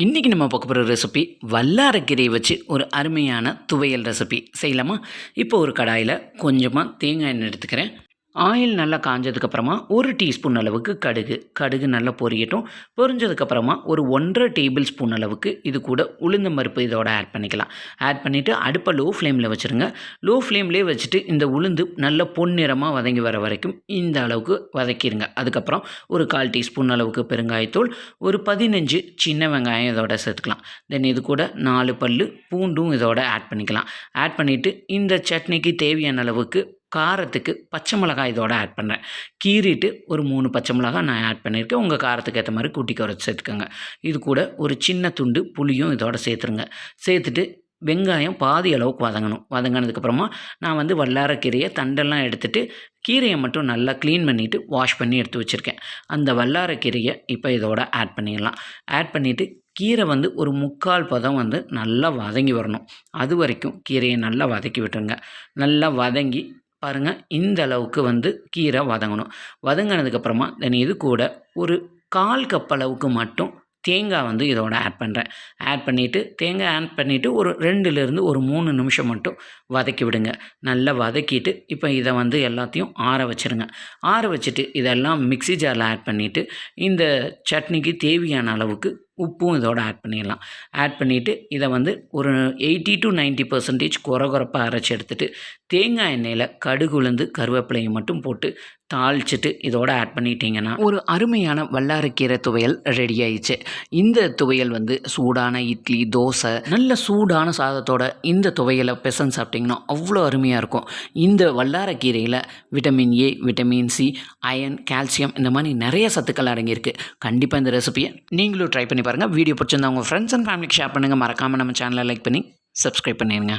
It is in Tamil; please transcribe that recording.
இன்றைக்கி நம்ம பார்க்க போகிற ரெசிபி வல்லாரக்கீரையை வச்சு ஒரு அருமையான துவையல் ரெசிபி செய்யலாமா? இப்போ ஒரு கடாயில் கொஞ்சமாக தேங்காய் எண்ணெய் எடுத்துக்கிறேன். ஆயில் நல்லா காஞ்சதுக்கப்புறமா ஒரு டீஸ்பூன் அளவுக்கு கடுகு. கடுகு நல்லா பொரியட்டும். பொரிஞ்சதுக்கப்புறமா ஒரு ஒன்றரை டேபிள் ஸ்பூன் அளவுக்கு இது கூட உளுந்த பருப்பு இதோட ஆட் பண்ணிக்கலாம். ஆட் பண்ணிவிட்டு அடுப்பை லோ ஃப்ளேமில் வச்சுருங்க லோ ஃப்ளேம்லேயே வச்சுட்டு இந்த உளுந்து நல்ல பொன்னிறமாக வதங்கி வர வரைக்கும் இந்த அளவுக்கு வதக்கிடுங்க அதுக்கப்புறம் ஒரு கால் டீஸ்பூன் அளவுக்கு பெருங்காயத்தூள் ஒரு பதினஞ்சு சின்ன வெங்காயம் இதோட சேர்த்துக்கலாம். தென் இது கூட நாலு பல் பூண்டும் இதோட ஆட் பண்ணிக்கலாம். ஆட் பண்ணிவிட்டு இந்த சட்னிக்கு தேவையான அளவுக்கு காரத்துக்கு பச்சை மிளகாய் இதோட ஆட் பண்ணுறேன் கீறிட்டு ஒரு மூணு பச்சை மிளகாய் நான் ஆட் பண்ணியிருக்கேன். உங்கள் காரத்துக்கு ஏற்ற மாதிரி கூட்டி குறைச்சி சேர்த்துக்கோங்க. இது கூட ஒரு சின்ன துண்டு புளியும் இதோட சேர்த்துருங்க. சேர்த்துட்டு வெங்காயம் பாதி அளவுக்கு வதங்கணும். வதங்கினதுக்கப்புறமா நான் வந்து வல்லாரக்கீரையை தண்டெல்லாம் எடுத்துகிட்டு கீரையை மட்டும் நல்லா க்ளீன் பண்ணிவிட்டு வாஷ் பண்ணி எடுத்து வச்சுருக்கேன். அந்த வல்லாரக்கீரையை இப்போ இதோட ஆட் பண்ணிடலாம். ஆட் பண்ணிவிட்டு கீரை வந்து ஒரு முக்கால் பதம் வந்து நல்லா வதங்கி வரணும். அது வரைக்கும் கீரையை நல்லா வதக்கி விட்டுருங்க. நல்லா வதங்கி பாருங்கள் இந்த அளவுக்கு வந்து கீரை வதங்கணும். வதங்கினதுக்கப்புறமா தென் இது கூட ஒரு கால் கப் அளவுக்கு மட்டும் தேங்காய் வந்து இதோட ஆட் பண்ணுறேன் ஆட் பண்ணிவிட்டு தேங்காய் ஆட் பண்ணிவிட்டு ஒரு ரெண்டுலேருந்து ஒரு மூணு நிமிஷம் மட்டும் வதக்கி விடுங்க. நல்லா வதக்கிட்டு இப்போ இதை வந்து எல்லாத்தையும் ஆற வச்சுருங்க. ஆற வச்சுட்டு இதெல்லாம் மிக்ஸி ஜாரில் ஆட் பண்ணிவிட்டு இந்த சட்னிக்கு தேவையான அளவுக்கு உப்பும் இதோட ஆட் பண்ணிடலாம். ஆட் பண்ணிவிட்டு இதை வந்து ஒரு எயிட்டி டு நைன்ட்டி பர்சன்டேஜ் குறை குறைப்பாக அரைச்சி எடுத்துகிட்டு தேங்காய் எண்ணெயில் கடுகு உளுந்து கருவேப்பிலையை மட்டும் போட்டு தாளிச்சிட்டு இதோட ஆட் பண்ணிட்டீங்கன்னா ஒரு அருமையான வல்லாரக்கீரை துவையல் ரெடி ஆயிடுச்சு. இந்த துவையல் வந்து சூடான இட்லி தோசை நல்ல சூடான சாதத்தோட இந்த துவையலை பெசன் சாப்பிட்டிங்கன்னா அவ்வளோ அருமையாக இருக்கும். இந்த வல்லாரக்கீரையில் vitamin A vitamin C iron calcium இந்த மாதிரி நிறைய சத்துக்கள் அடங்கியிருக்கு. கண்டிப்பாக இந்த ரெசிபியை நீங்களும் ட்ரை பண்ணி பாருங்கள் வீடியோ பிடிச்சிருந்தா உங்கள் ஃப்ரெண்ட்ஸ் அண்ட் ஃபேமிலிக்கு ஷேர் பண்ணுங்கள் மறக்காமல் நம்ம சேனலை லைக் பண்ணி சப்ஸ்கிரைப் பண்ணிடுங்க.